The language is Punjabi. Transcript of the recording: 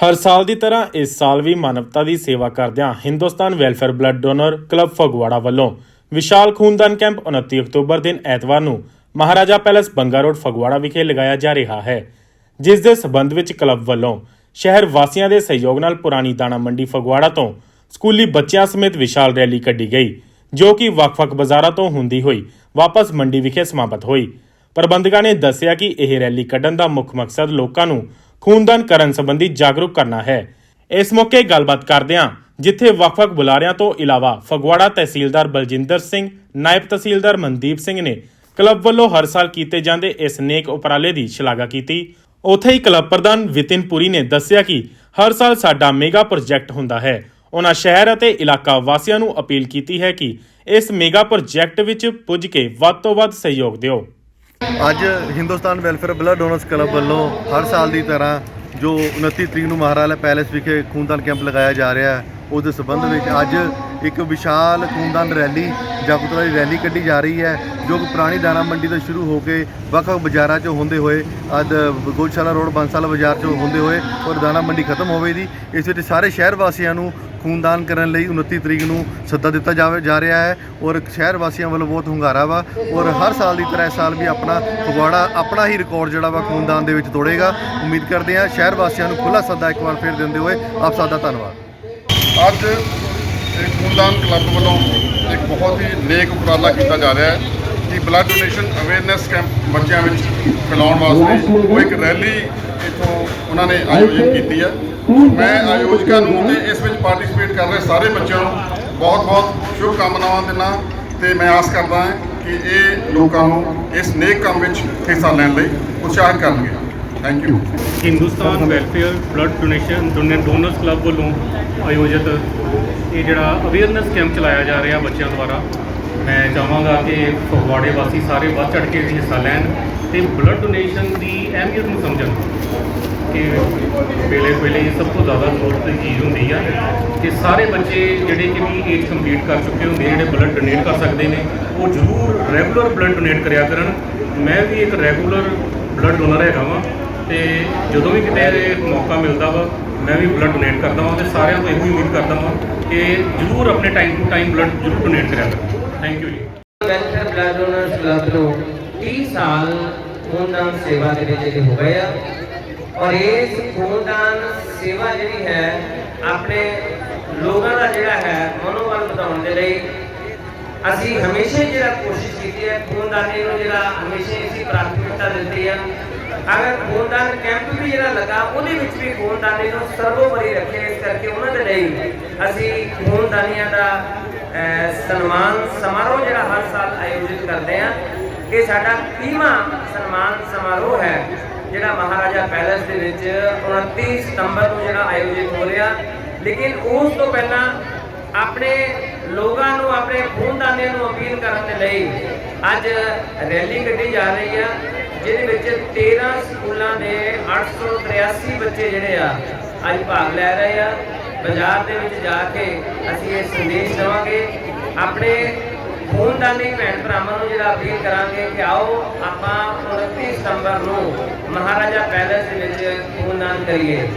ਹਰ ਸਾਲ ਦੀ ਤਰ੍ਹਾਂ ਇਸ ਸਾਲ ਵੀ ਮਾਨਵਤਾ ਦੀ ਸੇਵਾ ਕਰਦਿਆਂ Hindustan welfare blood donor club Phagwara ਵੱਲੋਂ ਵਿਸ਼ਾਲ ਖੂਨਦਾਨ ਕੈਂਪ 29 ਅਕਤੂਬਰ ਦਿਨ ਐਤਵਾਰ ਨੂੰ ਮਹਾਰਾਜਾ ਪੈਲੇਸ ਬੰਗਾ ਰੋਡ ਫਗਵਾੜਾ ਵਿਖੇ ਲਗਾਇਆ ਜਾ ਰਿਹਾ ਹੈ, ਜਿਸ ਦੇ ਸਬੰਧ ਵਿੱਚ ਕਲੱਬ ਵੱਲੋਂ ਸ਼ਹਿਰ ਵਾਸੀਆਂ ਦੇ ਸਹਿਯੋਗ ਨਾਲ ਪੁਰਾਣੀ ਦਾਣਾ ਮੰਡੀ ਫਗਵਾੜਾ ਤੋਂ ਸਕੂਲੀ ਬੱਚਿਆਂ ਸਮੇਤ ਵਿਸ਼ਾਲ ਰੈਲੀ ਕੱਢੀ ਗਈ, ਜੋ ਕਿ ਵੱਖ-ਵੱਖ ਬਾਜ਼ਾਰਾਂ ਤੋਂ ਹੁੰਦੀ ਹੋਈ ਵਾਪਸ ਮੰਡੀ ਵਿਖੇ ਸਮਾਪਤ ਹੋਈ। ਪ੍ਰਬੰਧਕਾਂ ਨੇ ਦੱਸਿਆ ਕਿ ਇਹ ਰੈਲੀ ਕੱਢਣ ਦਾ ਮੁੱਖ ਮਕਸਦ ਲੋਕਾਂ ਨੂੰ ਖੂਨਦਾਨ ਕਰਨ ਸੰਬੰਧੀ ਜਾਗਰੂਕ ਕਰਨਾ ਹੈ। ਇਸ ਮੌਕੇ ਗੱਲਬਾਤ ਕਰਦਿਆਂ ਜਿੱਥੇ ਵੱਖ-ਵੱਖ ਬੁਲਾਰਿਆਂ ਤੋਂ ਇਲਾਵਾ ਫਗਵਾੜਾ ਤਹਿਸੀਲਦਾਰ ਬਲਜਿੰਦਰ ਸਿੰਘ, ਨਾਇਬ ਤਹਿਸੀਲਦਾਰ ਮਨਦੀਪ ਸਿੰਘ ਨੇ ਕਲੱਬ ਵੱਲੋਂ ਹਰ ਸਾਲ ਕੀਤੇ ਜਾਂਦੇ ਇਸ ਨੇਕ ਉਪਰਾਲੇ ਦੀ ਸ਼ਲਾਘਾ ਕੀਤੀ। ਉੱਥੇ ਹੀ ਕਲੱਬ ਪ੍ਰਧਾਨ ਵਿਤਿਨ ਪੁਰੀ ਨੇ ਦੱਸਿਆ ਕਿ ਹਰ ਸਾਲ ਸਾਡਾ ਮੇਗਾ ਪ੍ਰੋਜੈਕਟ ਹੁੰਦਾ ਹੈ। ਉਹਨਾਂ ਸ਼ਹਿਰ ਅਤੇ ਇਲਾਕਾ ਵਾਸੀਆਂ ਨੂੰ ਅਪੀਲ ਕੀਤੀ ਹੈ ਕਿ ਇਸ ਮੇਗਾ ਪ੍ਰੋਜੈਕਟ ਵਿੱਚ ਪੁੱਜ ਕੇ ਵੱਧ ਤੋਂ ਵੱਧ ਸਹਿਯੋਗ ਦਿਓ। ਅੱਜ Hindustan welfare blood donors club ਵੱਲੋਂ ਹਰ ਸਾਲ ਦੀ ਤਰ੍ਹਾਂ ਜੋ 29 ਤਰੀਕ ਨੂੰ ਮਹਾਰਾਜਾ ਪੈਲੇਸ ਵਿਖੇ ਖੂਨਦਾਨ ਕੈਂਪ ਲਗਾਇਆ ਜਾ ਰਿਹਾ ਹੈ ਉਸ ਦੇ ਸਬੰਧ ਵਿੱਚ ਅੱਜ ਇੱਕ ਵਿਸ਼ਾਲ ਖੂਨਦਾਨ ਰੈਲੀ ਜਾਗਰੂਕਤਾ ਦੀ ਰੈਲੀ ਕੱਢੀ ਜਾ ਰਹੀ ਹੈ, ਜੋ ਕਿ ਪੁਰਾਣੀ ਦਾਣਾ ਮੰਡੀ ਤੋਂ ਸ਼ੁਰੂ ਹੋ ਕੇ ਵੱਖ-ਵੱਖ ਬਾਜ਼ਾਰਾਂ 'ਚੋਂ ਹੁੰਦੇ ਹੋਏ, ਅੱਜ ਗੋਸ਼ਾਲਾ ਰੋਡ, ਬੰਸਾਲਾ ਬਾਜ਼ਾਰ 'ਚੋਂ ਹੁੰਦੇ ਹੋਏ ਔਰ ਦਾਣਾ ਮੰਡੀ ਖਤਮ ਹੋਵੇਗੀ ਇਸ ਵਿੱਚ ਸਾਰੇ ਸ਼ਹਿਰ ਵਾਸੀਆਂ ਨੂੰ ਖੂਨਦਾਨ ਕਰਨ ਲਈ 29 ਤਰੀਕ ਨੂੰ ਸੱਦਾ ਦਿੱਤਾ ਜਾਵੇ, ਜਾ ਰਿਹਾ ਹੈ ਔਰ ਸ਼ਹਿਰ ਵਾਸੀਆਂ ਵੱਲੋਂ ਬਹੁਤ ਹੁੰਗਾਰਾ ਵਾ ਔਰ ਹਰ ਸਾਲ ਦੀ ਤਰ੍ਹਾਂ ਇਸ ਸਾਲ ਵੀ ਆਪਣਾ ਫਗਵਾੜਾ, ਆਪਣਾ ਹੀ ਰਿਕਾਰਡ ਜਿਹੜਾ ਵਾ ਖੂਨਦਾਨ ਦੇ ਵਿੱਚ ਤੋੜੇਗਾ। ਉਮੀਦ ਕਰਦੇ ਹਾਂ ਸ਼ਹਿਰ ਵਾਸੀਆਂ ਨੂੰ ਖੁੱਲਾ ਸੱਦਾ ਇੱਕ ਵਾਰ ਫੇਰ ਦਿੰਦੇ ਹੋਏ ਆਪ ਸਭ ਧੰਨਵਾਦ। ਅੱਜ ਇਹ ਖੂਨਦਾਨ ਕਲੱਬ ਵੱਲੋਂ ਇੱਕ ਬਹੁਤ ਹੀ ਨੇਕ ਉਪਰਾਲਾ ਕੀਤਾ ਜਾ ਰਿਹਾ ਹੈ ਕਿ ਬਲੱਡ ਡੋਨੇਸ਼ਨ ਅਵੇਅਰਨੈਸ ਕੈਂਪ ਬੱਚਿਆਂ ਵਿੱਚ ਫੈਲਾਉਣ ਵਾਸਤੇ ਉਹ ਇੱਕ ਰੈਲੀ ਇੱਥੋਂ ਉਹਨਾਂ ਨੇ ਆਯੋਜਿਤ ਕੀਤੀ ਹੈ। ਮੈਂ ਆਯੋਜਕਾਂ ਨੂੰ ਤੇ ਇਸ ਵਿੱਚ ਪਾਰਟਿਸਿਪੇਟ ਕਰ ਰਹੇ ਸਾਰੇ ਬੱਚਿਆਂ ਨੂੰ ਬਹੁਤ-ਬਹੁਤ ਸ਼ੁਭ ਕਾਮਨਾਵਾਂ ਦਿੰਦਾ ਤੇ ਮੈਂ ਆਸ ਕਰਦਾ ਹਾਂ ਕਿ ਇਹ ਲੋਕਾਂ ਨੂੰ ਇਸ ਨੇਕ ਕੰਮ ਵਿੱਚ ਹਿੱਸਾ ਲੈਣ ਲਈ ਉਤਸ਼ਾਹਿਤ ਕਰਨਗੇ। Thank you Hindustan welfare blood donation donors club ਵੱਲੋਂ ਆਯੋਜਿਤ ਇਹ ਜਿਹੜਾ ਅਵੇਅਰਨੈਸ ਕੈਂਪ ਚਲਾਇਆ ਜਾ ਰਿਹਾ ਬੱਚਿਆਂ ਦੁਆਰਾ, ਮੈਂ ਚਾਹਾਂਗਾ ਕਿ ਫਗਵਾੜੇ ਵਾਸੀ ਸਾਰੇ ਵੱਧ ਚੜ੍ਹ ਕੇ ਹਿੱਸਾ ਲੈਣ ਤੇ ਬਲੱਡ ਡੋਨੇਸ਼ਨ ਦੀ ਅਹਿਮੀਅਤ ਨੂੰ ਸਮਝਣ ਕਿ ਵੇਲੇ ਵੇਲੇ ਸਭ ਤੋਂ ਜ਼ਿਆਦਾ ਜ਼ਰੂਰਤ ਚੀਜ਼ ਹੁੰਦੀ ਆ ਕਿ ਸਾਰੇ ਬੱਚੇ ਜਿਹੜੇ ਕਿ ਵੀ ਏਜ ਕੰਪਲੀਟ ਕਰ ਚੁੱਕੇ ਹੁੰਦੇ ਜਿਹੜੇ ਬਲੱਡ ਡੋਨੇਟ ਕਰ ਸਕਦੇ ਨੇ, ਉਹ ਜ਼ਰੂਰ ਰੈਗੂਲਰ ਬਲੱਡ ਡੋਨੇਟ ਕਰਿਆ ਕਰਨ। ਮੈਂ ਵੀ ਇੱਕ ਰੈਗੂਲਰ ਬਲੱਡ ਡੋਨਰ ਹੈਗਾ ਵਾਂ ਤੇ ਜਦੋਂ ਵੀ ਕਿਤੇ ਇਹ ਮੌਕਾ ਮਿਲਦਾ ਵਾ ਮੈਂ ਵੀ ਬਲੱਡ ਡੋਨੇਟ ਕਰਦਾ ਵਾਂ ਤੇ ਸਾਰਿਆਂ ਤੋਂ ਇਹ ਵੀ ਉਮੀਦ ਕਰਦਾ ਵਾਂ ਕਿ ਜ਼ਰੂਰ ਆਪਣੇ ਟਾਈਮ ਟੂ ਟਾਈਮ ਬਲੱਡ ਜ਼ਰੂਰ ਡੋਨੇਟ ਕਰਿਆ ਕਰੋ। Thank you ji. Welfare blood donors club ਨੂੰ 30 ਸਾਲ ਖੂਨਦਾਨ ਸੇਵਾ ਦੇ ਵਿੱਚ ਜਿਹੜੇ ਹੋ ਗਏ ਆ। ਔਰ ਇਸ ਖੂਨਦਾਨ ਸੇਵਾ ਜਿਹੜੀ ਹੈ, ਆਪਣੇ ਲੋਕਾਂ ਦਾ ਜਿਹੜਾ ਹੈ, ਮਨੋਬਲ ਵਧਾਉਣ ਦੇ ਲਈ ਅਸੀਂ ਹਮੇਸ਼ਾ ਹੀ ਜਿਹੜਾ ਕੋਸ਼ਿਸ਼ ਕੀਤੀ ਹੈ, ਖੂਨਦਾਨੀ ਨੂੰ ਜਿਹੜਾ ਹਮੇਸ਼ਾ ਹੀ ਪ੍ਰਾਥਮਿਕਤਾ ਦਿੱਤੀ ਹੈ ਅਗਰ ਖੂਨਦਾਨ ਕੈਂਪ ਵੀ ਜਿਹੜਾ ਲੱਗਾ, ਉਹਦੇ ਵਿੱਚ ਵੀ ਖੂਨਦਾਨੀ ਨੂੰ ਸਰਵੋਪਰੀ ਰੱਖਿਆ ਇਸ ਕਰਕੇ ਉਹਨਾਂ ਦੇ ਲਈ ਅਸੀਂ ਖੂਨਦਾਨੀਆਂ ਦਾ ਸਨਮਾਨ ਸਮਾਰੋਹ ਜਿਹੜਾ ਹਰ ਸਾਲ ਆਯੋਜਿਤ ਕਰਦੇ ਹਾਂ। ਇਹ ਸਾਡਾ 30ਵਾਂ ਸਨਮਾਨ ਸਮਾਰੋਹ ਹੈ, ਜਿਹੜਾ ਮਹਾਰਾਜਾ ਪੈਲੇਸ ਦੇ ਵਿੱਚ 29 ਸਤੰਬਰ ਨੂੰ ਜਿਹੜਾ ਆਯੋਜਿਤ ਹੋ ਰਿਹਾ। ਲੇਕਿਨ ਉਸ ਤੋਂ ਪਹਿਲਾਂ ਆਪਣੇ ਲੋਕਾਂ ਨੂੰ, ਆਪਣੇ ਖੂਨਦਾਨੀਆਂ ਨੂੰ ਅਪੀਲ ਕਰਨ ਦੇ ਲਈ ਅੱਜ ਰੈਲੀ ਕੱਢੀ ਜਾ ਰਹੀ ਆ। ਜਿਹਦੇ ਵਿੱਚ 13 ਸਕੂਲਾਂ ਦੇ 883 ਬੱਚੇ ਜਿਹੜੇ ਆ, ਅੱਜ ਭਾਗ ਲੈ ਰਹੇ ਆ। ਬਾਜ਼ਾਰ ਦੇ ਵਿੱਚ ਜਾ ਕੇ ਅਸੀਂ ਇਹ ਸੰਦੇਸ਼ ਦੇਵਾਂਗੇ। ਆਪਣੇ ਖੂਨਦਾਨੀ ਭੈਣ ਭਰਾਵਾਂ ਨੂੰ ਜਿਹੜਾ ਅਪੀਲ ਕਰਾਂਗੇ ਕਿ ਆਓ, ਆਪਾਂ 29 ਸਤੰਬਰ ਨੂੰ ਮਹਾਰਾਜਾ ਪੈਲੇਸ ਦੇ ਵਿੱਚ ਖੂਨਦਾਨ ਕਰੀਏ।